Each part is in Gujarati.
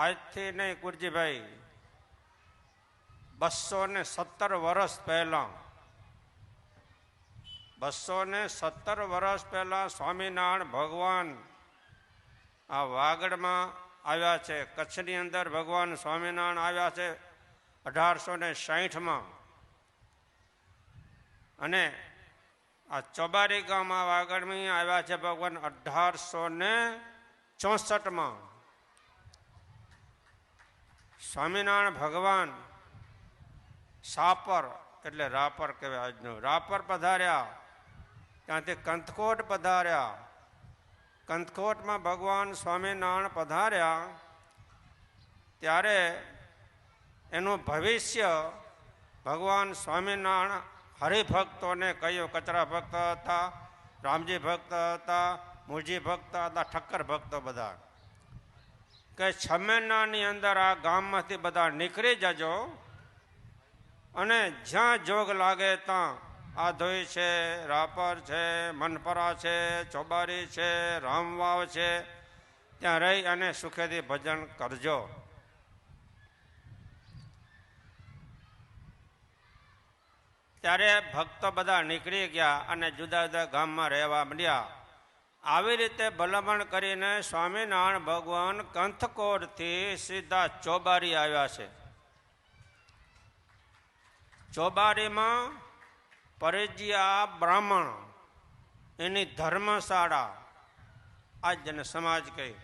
આજથી નહીં, કુરજીભાઈ બસો ને સત્તર વર્ષ પહેલા બસો ને સત્તર વર્ષ પહેલા સ્વામિનારાયણ ભગવાન આ વાગડમાં આવ્યા છે. કચ્છની અંદર ભગવાન સ્વામિનારાયણ આવ્યા છે અઢારસો ને સાહીઠમાં. અને આ ચોબારી ગામમાં વાગડમાં આવ્યા છે ભગવાન અઢારસો ને ચોસઠમાં. સ્વામિનારાયણ ભગવાન સાપર, એટલે રાપર કહેવાય આજનું. રાપર પધાર્યા, ત્યાંથી કંથકોટ પધાર્યા. કંથકોટમાં ભગવાન સ્વામિનારાયણ પધાર્યા, ત્યારે એનું ભવિષ્ય ભગવાન સ્વામિનારાયણ હરિભક્તોને કહ્યું કચરા ભક્ત હતા, રામજી ભક્ત હતા, મુરજી ભક્ત હતા, ઠક્કર ભક્તો બધા. કે છ મહિનાની અંદર આ ગામમાંથી બધા નીકળી જજો અને જ્યાં જોગ લાગે ત્યાં આધોઈ છે, રાપર છે, મનપરા છે, ચોબારી છે, રામવાવ છે, ત્યાં રહી અને સુખેથી ભજન કરજો. ત્યારે ભક્તો બધા નીકળી ગયા અને જુદા જુદા ગામમાં રહેવા માંડ્યા. આવી રીતે ભલામણ કરીને સ્વામિનારાયણ ભગવાન કંથકોડથી સીધા ચોબારી આવ્યા છે. ચોબારીમાં પરિજિયા બ્રાહ્મણ, એની ધર્મશાળા આજને જેને સમાજ કહી.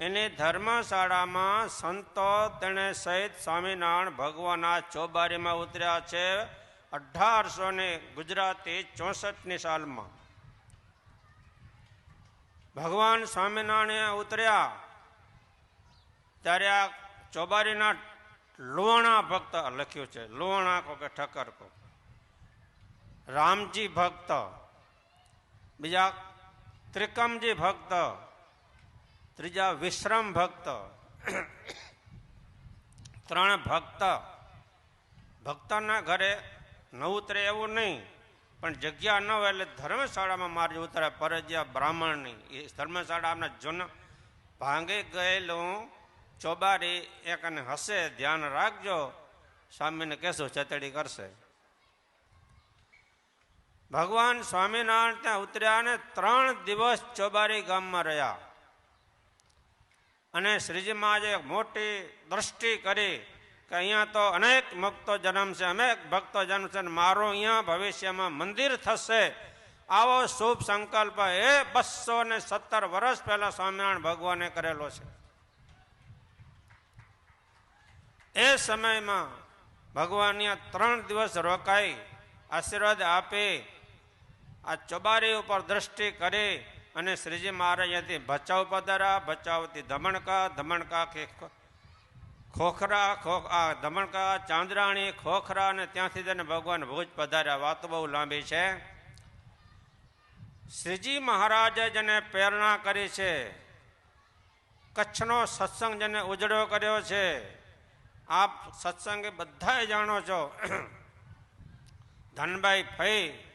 એની ધર્મશાળામાં સંતો તેણે સહિત સ્વામિનારાયણ ભગવાન આ ચોબારીમાં ઉતર્યા છે અઢારસો ને ગુજરાતી ચોસઠની સાલમાં. ભગવાન સ્વામિનારાયણ ઉતર્યા. ત્યારે આ ચોબારીના લુવાણા ભક્ત લખ્યું છે લુવાણા કો કે ઠક્કર કો. રામજી ભક્ત. બીજા ત્રિકમજી ભક્ત. ત્રીજા વિશ્રમ ભક્ત. ત્રણ ભક્ત. ભક્તના ઘરે ન ઉતરે એવું નહીં. પણ જગ્યા ન હોય એટલે ધર્મશાળામાં મારી ઉતરે પરજ્યા બ્રાહ્મણની એ ધર્મશાળા આપણે જૂના. ભાંગી ગયેલું ચોબારી એક અને હશે, ધ્યાન રાખજો. સ્વામીને કહેશો, ચતડી કરશે. ભગવાન સ્વામિનારાયણ ત્યાં ઉતર્યા અને ત્રણ દિવસ ચોબારી ગામમાં રહ્યા. અને શ્રીજી મહારાજે મોટી દ્રષ્ટિ કરી. કે અહીંયા તો અનેક ભક્તો જન્મ છે, અનેક ભક્તો જન્મ છે અને મારો અહીંયા ભવિષ્યમાં મંદિર થશે. આવો શુભ સંકલ્પ એ બસો ને સત્તર વર્ષ પહેલા સ્વામિનારાયણ ભગવાને કરેલો છે. એ સમયમાં ભગવાન ત્રણ દિવસ રોકાઈ, આશીર્વાદ આપી, આ ચોબારી ઉપર દ્રષ્ટિ કરી અને શ્રીજી મહારાજ અહીંયાથી ભચાઉ પધારા ભચાઉથી ધમણકા કે ખોખરા ખોખ આ દમણકા, ચાંદરાણી, ખોખરા અને ત્યાંથી તેને ભગવાન ભુજ પધાર્યા. વાત બહુ લાંબી છે. શ્રીજી મહારાજે જેને પ્રેરણા કરી છે. કચ્છનો સત્સંગ જેને ઉજળો કર્યો છે. આપ સત્સંગ બધાએ જાણો છો. ધનભાઈ ફઈ